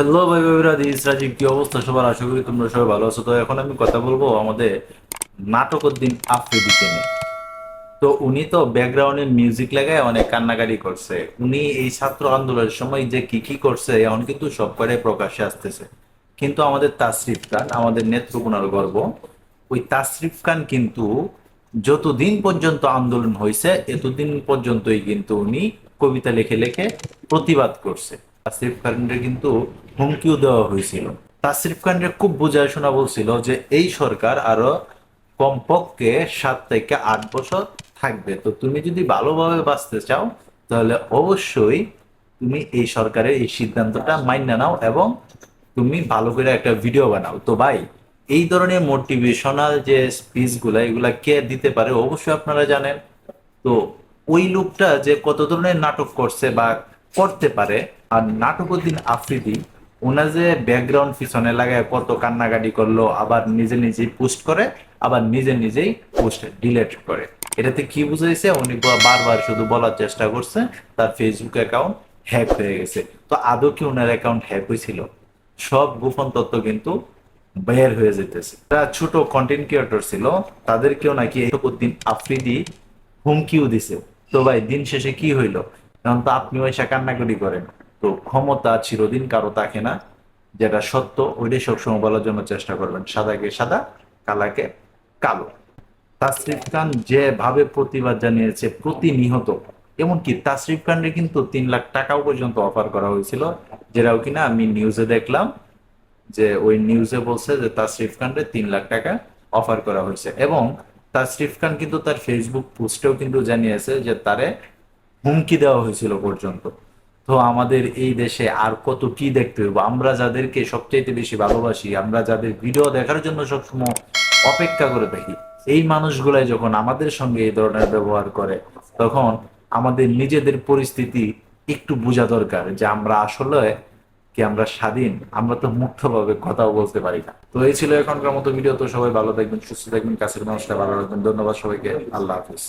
Hello ভাই ভাইরা this Rajib কি অবস্থা? সবার আশা করি তোমরা সবাই ভালো আছো। তো এখন আমি কথা বলব আমাদের নাটকের দিন আফ্রিদিকে নিয়ে। তো উনি তো ব্যাকগ্রাউন্ডে মিউজিক লাগায় অনেক কান্নাকাটি করছে। উনি এই ছাত্র আন্দোলনের সময় যে কি কি করছে, এখন কিন্তু সব করে প্রকাশ্যে আসতেছে। কিন্তু আমাদের তাসরিফ খান, আমাদের নেত্রকোনার গর্ব, ওই তাসরিফ খান কিন্তু যতদিন পর্যন্ত আন্দোলন হয়েছে এতদিন পর্যন্তই কিন্তু উনি কবিতা লিখে লিখে প্রতিবাদ করছে। তাসরিফ খানের কিন্তু হুমকিও দেওয়া হয়েছিল। তাসরিফ খানের খুব বোঝায় শোনা বলছিল যে, এই সরকার আরও কমপক্ষে সাত থেকে আট বছর থাকবে। তো তুমি যদি ভালোভাবে বাঁচতে চাও, তাহলে অবশ্যই তুমি এই সরকারের এই সিদ্ধান্তটা মান্য নাও এবং তুমি ভালো করে একটা ভিডিও বানাও। তো ভাই, এই ধরনের মোটিভেশনাল যে স্পিচগুলা, এগুলা কে দিতে পারে অবশ্যই আপনারা জানেন। তো ওই লোকটা যে কত ধরনের নাটক করছে বা করতে পারে আর নাটকের দিন আফ্রিদি ওনা যে ব্যাকগ্রাউন্ড পিছনে লাগায় কত কান্নাকাটি করল, আবার নিজে নিজেই পোস্ট করে, আবার নিজে নিজেই পোস্ট ডিলেট করে। এটাতে কি বুঝাইছে? উনি বারবার শুধু বলার চেষ্টা করছে, তার ফেসবুক অ্যাকাউন্ট হ্যাক হয়ে গেছে। তো আদৌ কি ওনার অ্যাকাউন্ট হ্যাক হয়েছিল সব গোপন তথ্য কিন্তু বের হয়ে যেতেছে যারা ছোট কন্টেন্ট ক্রিয়েটর ছিল, তাদেরকেও নাকি দিন আফ্রিদি হুমকিও দিছে। তো ভাই, দিন শেষে কি হইল? কারণ তো আপনি ওইসা কান্নাকাটি করেন। তো ক্ষমতা চিরদিন কারও থাকে না, যেটা সত্য, ওইটাই সবসময় বলার জন্য চেষ্টা করবেন, সাদাকে সাদা, কালাকে কালো। তাসরিফ খান যেভাবে প্রতিবাদ জানিয়েছে প্রতিনিহত, এমনকি তাসরিফ খানকে কিন্তু তিন লাখ টাকাও পর্যন্ত অফার করা হয়েছিল, যেটাও কিনা আমি নিউজে দেখলাম, যে ওই নিউজে বলছে যে তাসরিফ খানকে তিন লাখ টাকা অফার করা হয়েছে। এবং তাসরিফ খান কিন্তু তার ফেসবুক পোস্টেও কিন্তু জানিয়েছে যে তারে হুমকি দেওয়া হয়েছিল পর্যন্ত। তো আমাদের এই দেশে আর কত কি দেখতে হইব আমরা যাদেরকে সবচাইতে বেশি ভালোবাসি, আমরা যাদের ভিডিও দেখার জন্য সবসময় অপেক্ষা করে থাকি, এই মানুষগুলাই যখন আমাদের সঙ্গে এই ধরনের ব্যবহার করে, তখন আমাদের নিজেদের পরিস্থিতি একটু বোঝা দরকার যে আমরা আসলে কি আমরা স্বাধীন? আমরা তো মুক্তভাবে কথাও বলতে পারি না। তো এই ছিল এখনকার মতো ভিডিও। তো সবাই ভালো থাকবেন, সুস্থ থাকবেন, কাছের মানুষটা ভালো রাখবেন। ধন্যবাদ সবাইকে। আল্লাহ হাফিজ।